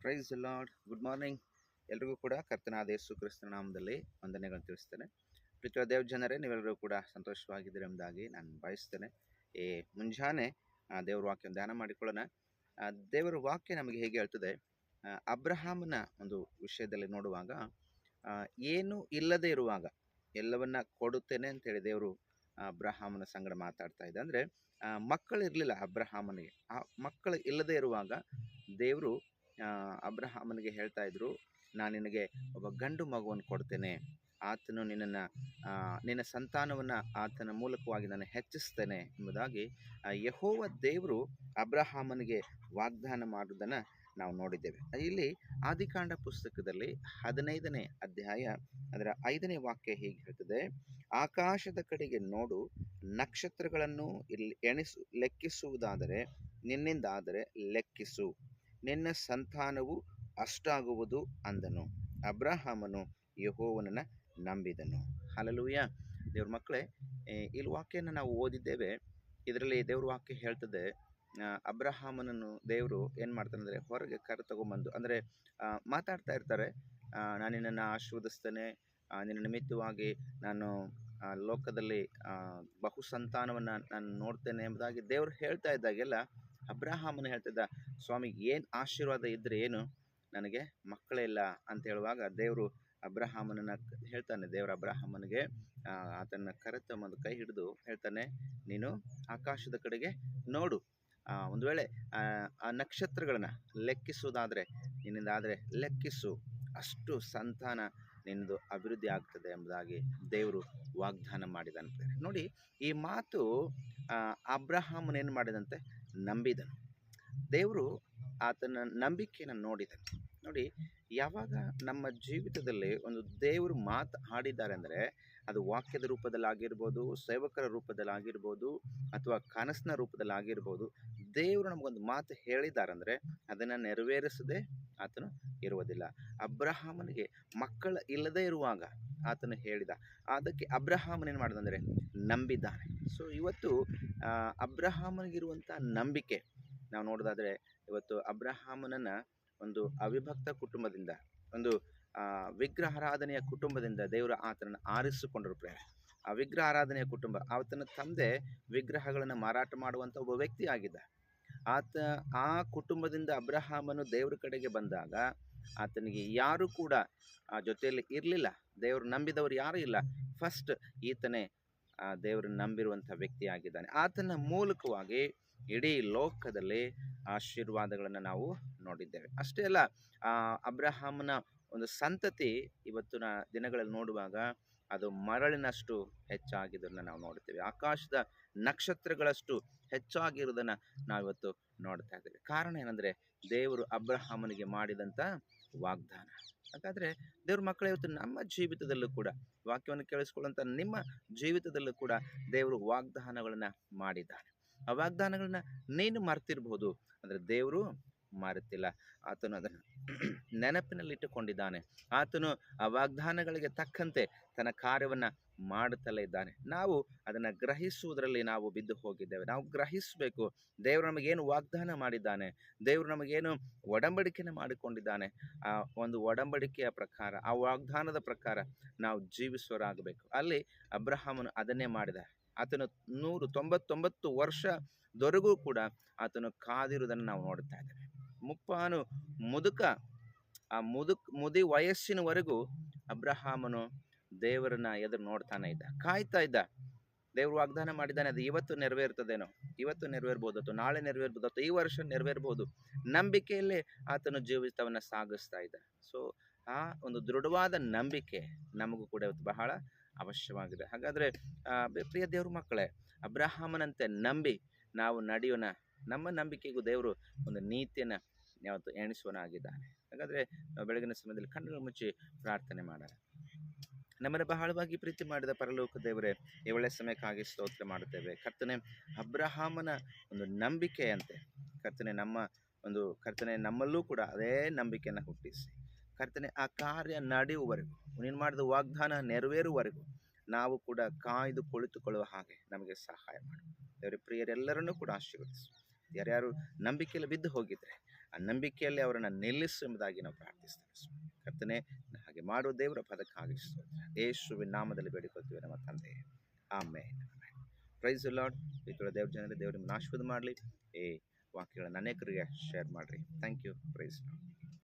Price lord good morning ಎಲ್ರಿಗೂ ಕೂಡ ಕರ್ತನಾದ ಯೇಸು ಕ್ರಿಸ್ತನ ನಾಮದಲ್ಲಿ ವಂದನೆಗಳನ್ನು ತಿಳಿಸ್ತೇನೆ. ಪ್ರೀತಿಯ ದೇವ್ ಜನರೇ, ನೀವೆಲ್ಲರೂ ಕೂಡ ಸಂತೋಷವಾಗಿದ್ದೀರಿ ಎಂಬುದಾಗಿ ನಾನು ಬಯಸ್ತೇನೆ ಈ ಮುಂಜಾನೆ ದೇವರ ವಾಕ್ಯ ಧ್ಯಾನ ಮಾಡಿಕೊಳ್ಳೋಣ. ದೇವರ ವಾಕ್ಯ ನಮಗೆ ಹೇಗೆ ಹೇಳ್ತದೆ ಅಬ್ರಹಾಮನ ಒಂದು ವಿಷಯದಲ್ಲಿ ನೋಡುವಾಗ ಏನು ಇಲ್ಲದೆ ಇರುವಾಗ, ಎಲ್ಲವನ್ನ ಕೊಡುತ್ತೇನೆ ಅಂತೇಳಿ ದೇವರು ಅಬ್ರಹಾಮನ ಸಂಗಡ ಮಾತಾಡ್ತಾ ಇದ್ದ. ಅಂದರೆ ಮಕ್ಕಳು ಇರಲಿಲ್ಲ ಅಬ್ರಹಾಮನಿಗೆ. ಆ ಮಕ್ಕಳು ಇಲ್ಲದೆ ಇರುವಾಗ ದೇವರು ಅಬ್ರಹಾಮನಿಗೆ ಹೇಳ್ತಾ ಇದ್ರು ನಾನು ನಿನಗೆ ಒಬ್ಬ ಗಂಡು ಮಗುವನ್ನು ಕೊಡ್ತೇನೆ. ಆತನು ನಿನ್ನನ್ನು ನಿನ್ನ ಸಂತಾನವನ್ನು ಆತನ ಮೂಲಕವಾಗಿ ನಾನು ಹೆಚ್ಚಿಸ್ತೇನೆ. ಎಂಬುದಾಗಿ ಯಹೋವ ದೇವರು ಅಬ್ರಹಾಮನಿಗೆ ವಾಗ್ದಾನ ಮಾಡುವುದನ್ನು ನಾವು ನೋಡಿದ್ದೇವೆ. ಇಲ್ಲಿ ಆದಿಕಾಂಡ ಪುಸ್ತಕದಲ್ಲಿ ಹದಿನೈದನೇ ಅಧ್ಯಾಯ ಅದರ ಐದನೇ ವಾಕ್ಯ ಹೀಗೆ ಹೇಳ್ತದೆ, ಆಕಾಶದ ಕಡೆಗೆ ನೋಡು, ನಕ್ಷತ್ರಗಳನ್ನು ಇಲ್ಲಿ ಎಣಿಸು, ಲೆಕ್ಕಿಸುವುದಾದರೆ, ನಿನ್ನಿಂದಾದರೆ ಲೆಕ್ಕಿಸು. ನಿನ್ನ ಸಂತಾನವು ಅಷ್ಟಾಗುವುದು ಅಂದನು. ಅಬ್ರಹಾಮನು ಯಹೋವನನ್ನು ನಂಬಿದನು. ಹಲಲುಯ್ಯ ದೇವ್ರ ಮಕ್ಕಳೇ ಇಲ್ಲಿ ವಾಕ್ಯನ ನಾವು ಓದಿದ್ದೇವೆ. ಇದರಲ್ಲಿ ದೇವ್ರ ವಾಕ್ಯ ಹೇಳ್ತದೆ ಅಬ್ರಹಾಮನನ್ನು ದೇವರು ಏನು ಮಾಡ್ತಾನೆ ಅಂದರೆ ಹೊರಗೆ ಕರೆ ತಗೊಂಬಂದು, ಅಂದರೆ ಮಾತಾಡ್ತಾ ಇರ್ತಾರೆ. ನಾನು ನಿನ್ನನ್ನು ಆಶೀರ್ವದಿಸ್ತೇನೆ. ನಿನ್ನ ನಿಮಿತ್ತವಾಗಿ ನಾನು ಲೋಕದಲ್ಲಿ ಬಹು ಸಂತಾನವನ್ನು ನಾನು ನೋಡ್ತೇನೆ ಎಂಬುದಾಗಿ ದೇವರು ಹೇಳ್ತಾ ಇದ್ದಾಗೆಲ್ಲ ಅಬ್ರಹಾಮನು ಹೇಳ್ತಿದ್ದ ಸ್ವಾಮಿ ಏನು ಆಶೀರ್ವಾದ ಇದ್ದರೆ ಏನು? ನನಗೆ ಮಕ್ಕಳೇ ಇಲ್ಲ. ಅಂತ ಹೇಳುವಾಗ ದೇವರು ಅಬ್ರಹಾಮನನ್ನು ಹೇಳ್ತಾನೆ. ದೇವರ ಅಬ್ರಹಾಮನಿಗೆ ಆತನ ಕರೆತಮ್ಮದ ಕೈ ಹಿಡಿದು ಹೇಳ್ತಾನೆ ನೀನು ಆಕಾಶದ ಕಡೆಗೆ ನೋಡು. ಒಂದು ವೇಳೆ ಆ, ನಕ್ಷತ್ರಗಳನ್ನ ಲೆಕ್ಕಿಸುವುದಾದರೆ ನಿನ್ನಿಂದಾದರೆ ಲೆಕ್ಕಿಸು. ಅಷ್ಟು ಸಂತಾನ ನಿನ್ನದು ಅಭಿವೃದ್ಧಿ ಆಗ್ತದೆ ಎಂಬುದಾಗಿ ದೇವರು ವಾಗ್ದಾನ ಮಾಡಿದಂತೆ ನೋಡಿ ಈ ಮಾತು ಆ, ಅಬ್ರಹಾಮನ್ ಏನು ಮಾಡಿದಂತೆ? ನಂಬಿದನು. ದೇವರು ಆತನ ನಂಬಿಕೆಯನ್ನು ನೋಡಿದನು. ನೋಡಿ, ಯಾವಾಗ ನಮ್ಮ ಜೀವಿತದಲ್ಲಿ ಒಂದು ದೇವರು ಮಾತು ಆಡಿದ್ದಾರೆ ಅಂದರೆ, ಅದು ವಾಕ್ಯದ ರೂಪದಲ್ಲಾಗಿರ್ಬೋದು, ಸೇವಕರ ರೂಪದಲ್ಲಾಗಿರ್ಬೋದು, ಅಥವಾ ಕನಸಿನ ರೂಪದಲ್ಲಿ ಆಗಿರ್ಬೋದು ದೇವರು ನಮಗೊಂದು ಮಾತು ಹೇಳಿದ್ದಾರೆ ಅಂದರೆ ಅದನ್ನು ನೆರವೇರಿಸದೆ ಆತನು ಇರುವುದಿಲ್ಲ. ಅಬ್ರಹಾಮನಿಗೆ ಮಕ್ಕಳ ಇಲ್ಲದೇ ಇರುವಾಗ ಆತನು ಹೇಳಿದ. ಅದಕ್ಕೆ ಅಬ್ರಹಾಮನ್ ಏನು ಮಾಡಿದಂದರೆ ನಂಬಿದ್ದಾನೆ. ಸೊ ಇವತ್ತು ಅಬ್ರಹಾಮನಿಗಿರುವಂಥ ನಂಬಿಕೆ, ನಾವು ನೋಡೋದಾದರೆ ಇವತ್ತು ಅಬ್ರಹಾಮನನ್ನ ಒಂದು ಅವಿಭಕ್ತ ಕುಟುಂಬದಿಂದ, ಒಂದು ವಿಗ್ರಹಾರಾಧನೆಯ ಕುಟುಂಬದಿಂದ ದೇವರು ಆತನನ್ನು ಆರಿಸಿಕೊಂಡರು ಪ್ರೇಮ ಆ ವಿಗ್ರಹ ಆರಾಧನೆಯ ಕುಟುಂಬ, ಆತನ ತಂದೆ ವಿಗ್ರಹಗಳನ್ನು ಮಾರಾಟ ಮಾಡುವಂಥ ಒಬ್ಬ ವ್ಯಕ್ತಿ ಆಗಿದ್ದ. ಆತ ಆ ಕುಟುಂಬದಿಂದ ಅಬ್ರಹಾಮನು ದೇವರ ಕಡೆಗೆ ಬಂದಾಗ ಆತನಿಗೆ ಯಾರು ಕೂಡ ಆ ಜೊತೆಯಲ್ಲಿ ಇರಲಿಲ್ಲ. ದೇವರು ನಂಬಿದವರು ಯಾರೂ ಇಲ್ಲ. ಫಸ್ಟ್ ಈತನೇ ಆ ದೇವರು ನಂಬಿರುವಂಥ ವ್ಯಕ್ತಿಯಾಗಿದ್ದಾನೆ. ಆತನ ಮೂಲಕವಾಗಿ ಇಡೀ ಲೋಕದಲ್ಲಿ ಆಶೀರ್ವಾದಗಳನ್ನು ನಾವು ನೋಡಿದ್ದೇವೆ. ಅಷ್ಟೇ ಅಲ್ಲ, ಆ ಅಬ್ರಹಾಮನ ಒಂದು ಸಂತತಿ ಇವತ್ತಿನ ದಿನಗಳಲ್ಲಿ ನೋಡುವಾಗ ಅದು ಮರಳಿನಷ್ಟು ಹೆಚ್ಚಾಗಿದ್ದನ್ನು ನಾವು ನೋಡ್ತೇವೆ ಆಕಾಶದ ನಕ್ಷತ್ರಗಳಷ್ಟು ಹೆಚ್ಚಾಗಿರುವುದನ್ನು ನಾವಿವತ್ತು ನೋಡ್ತಾ ಇದ್ದೇವೆ. ಕಾರಣ ಏನಂದರೆ ದೇವರು ಅಬ್ರಹಾಮನಿಗೆ ಮಾಡಿದಂಥ ವಾಗ್ದಾನ. ಹಾಗಾದರೆ ದೇವ್ರ ಮಕ್ಕಳ ಇವತ್ತು ನಮ್ಮ ಜೀವಿತದಲ್ಲೂ ಕೂಡ, ವಾಕ್ಯವನ್ನು ಕೇಳಿಸ್ಕೊಳ್ಳುವಂಥ ನಿಮ್ಮ ಜೀವಿತದಲ್ಲೂ ಕೂಡ ದೇವರು ವಾಗ್ದಾನಗಳನ್ನು ಮಾಡಿದ್ದಾನೆ ಆ ವಾಗ್ದಾನಗಳನ್ನ ನೀನು ಮರ್ತಿರ್ಬೋದು. ಅಂದರೆ ದೇವರು ಮರೆತಿಲ್ಲ ಆತನು ಅದನ್ನು ನೆನಪಿನಲ್ಲಿಟ್ಟುಕೊಂಡಿದ್ದಾನೆ. ಆತನು ಆ ವಾಗ್ದಾನಗಳಿಗೆ ತಕ್ಕಂತೆ ತನ್ನ ಕಾರ್ಯವನ್ನು ಮಾಡುತ್ತಲೇ ಇದ್ದಾನೆ. ನಾವು ಅದನ್ನು ಗ್ರಹಿಸುವುದರಲ್ಲಿ ನಾವು ಬಿದ್ದು ಹೋಗಿದ್ದೇವೆ. ನಾವು ಗ್ರಹಿಸಬೇಕು. ದೇವರು ನಮಗೇನು ವಾಗ್ದಾನ ಮಾಡಿದ್ದಾನೆ? ದೇವರು ನಮಗೇನು ಒಡಂಬಡಿಕೆಯನ್ನು ಮಾಡಿಕೊಂಡಿದ್ದಾನೆ? ಆ ಒಂದು ಒಡಂಬಡಿಕೆಯ ಪ್ರಕಾರ, ಆ ವಾಗ್ದಾನದ ಪ್ರಕಾರ ನಾವು ಜೀವಿಸುವರಾಗಬೇಕು ಅಲ್ಲಿ ಅಬ್ರಹಾಮನು ಅದನ್ನೇ ಮಾಡಿದ. ಆತನು ನೂರು ತೊಂಬತ್ತೊಂಬತ್ತು ವರ್ಷದವರೆಗೂ ಕೂಡ ಆತನು ಕಾದಿರುವುದನ್ನು ನಾವು ನೋಡ್ತಾ ಇದ್ದೇವೆ. ಮುಪ್ಪಾನು ಮುದುಕ, ಆ ಮುದುಕ್, ಮುದಿ ವಯಸ್ಸಿನವರೆಗೂ ಅಬ್ರಹಾಮನು ದೇವರನ್ನ ಎದುರು ನೋಡ್ತಾನೆ ಇದ್ದ. ಕಾಯ್ತಾ ಇದ್ದ. ದೇವರು ವಾಗ್ದಾನ ಮಾಡಿದ್ದಾನೆ, ಅದು ಇವತ್ತು ನೆರವೇರ್ತದೇನೋ. ಇವತ್ತು ನೆರವೇರ್ಬೋದು ಅಥವಾ ನಾಳೆ ನೆರವೇರ್ಬೋದು ಅಥವಾ ಈ ವರ್ಷ ನೆರವೇರ್ಬೋದು. ನಂಬಿಕೆಯಲ್ಲೇ ಆತನು ಜೀವಿತವನ್ನು ಸಾಗಿಸ್ತಾ ಇದ್ದ. ಸೊ ಆ ಒಂದು ದೃಢವಾದ ನಂಬಿಕೆ ನಮಗೂ ಕೂಡ ಬಹಳ ಅವಶ್ಯವಾಗಿದೆ. ಹಾಗಾದ್ರೆ ಪ್ರಿಯ ದೇವ್ರ ಮಕ್ಕಳೇ, ಅಬ್ರಹಾಮನಂತೆ ನಂಬಿ ನಾವು ನಡೆಯೋಣ. ನಮ್ಮ ನಂಬಿಕೆಗೂ ದೇವರು ಒಂದು ನೀತಿಯನ್ನು ಯಾವತ್ತು ಎಣಿಸುವನಾಗಿದ್ದಾನೆ ಹಾಗಾದರೆ ನಾವು ಬೆಳಗಿನ ಸಮಯದಲ್ಲಿ ಕಣ್ಣುಗಳು ಮುಚ್ಚಿ ಪ್ರಾರ್ಥನೆ ಮಾಡೋಣ. ನಮ್ಮನ್ನು ಬಹಳವಾಗಿ ಪ್ರೀತಿ ಮಾಡಿದ ಪರಲೋಕ ದೇವರೇ, ಈ ಸಮಯಕ್ಕಾಗಿ ಸ್ತೋತ್ರ ಮಾಡುತ್ತೇವೆ. ಕರ್ತನೆ, ಅಬ್ರಹಾಮನ ಒಂದು ನಂಬಿಕೆಯಂತೆ ಕರ್ತನೆ, ನಮ್ಮ ಒಂದು ಕರ್ತನೆ, ನಮ್ಮಲ್ಲೂ ಕೂಡ ಅದೇ ನಂಬಿಕೆಯನ್ನು ಹುಟ್ಟಿಸಿ. ಕರ್ತನೆ, ಆ ಕಾರ್ಯ ನಡೆಯುವವರೆಗೂ, ನೀನು ಮಾಡಿದ ವಾಗ್ದಾನ ನೆರವೇರುವವರೆಗೂ ನಾವು ಕೂಡ ಕಾಯ್ದು ಕುಳಿತುಕೊಳ್ಳುವ ಹಾಗೆ ನಮಗೆ ಸಹಾಯ ಮಾಡು. ದೇವರ, ಪ್ರಿಯರೆಲ್ಲರನ್ನೂ ಕೂಡ ಆಶೀರ್ವದಿಸು. ಯಾರ್ಯಾರು ನಂಬಿಕೆಯಲ್ಲಿ ಬಿದ್ದು ಹೋಗಿದ್ರೆ ಆ ನಂಬಿಕೆಯಲ್ಲಿ ಅವರನ್ನು ನಿಲ್ಲಿಸು ಎಂಬುದಾಗಿ ನಾವು ಪ್ರಾರ್ಥಿಸ್ತೇವೆ ಕರ್ತನೆ, ಹಾಗೆ ಮಾಡುವ ದೇವರ ಪದಕ್ಕಾಗಿ ಯೇಸುವಿನ ನಾಮದಲ್ಲಿ ಬೇಡಿಕೊಳ್ತೀವಿ ನಮ್ಮ ತಂದೆ. ಆಮೇ ಪ್ರೈಸ್ ಲಾಡ್ ಈ ದೇವ್ರ ಜನರಿಗೆ ದೇವ್ರ ನಿಮ್ಮನ್ನ ಆಶೀರ್ವಾದ ಮಾಡಲಿ. ಈ ವಾಕ್ಯಗಳನ್ನು ಅನೇಕರಿಗೆ ಶೇರ್ ಮಾಡಿರಿ. Thank you price lord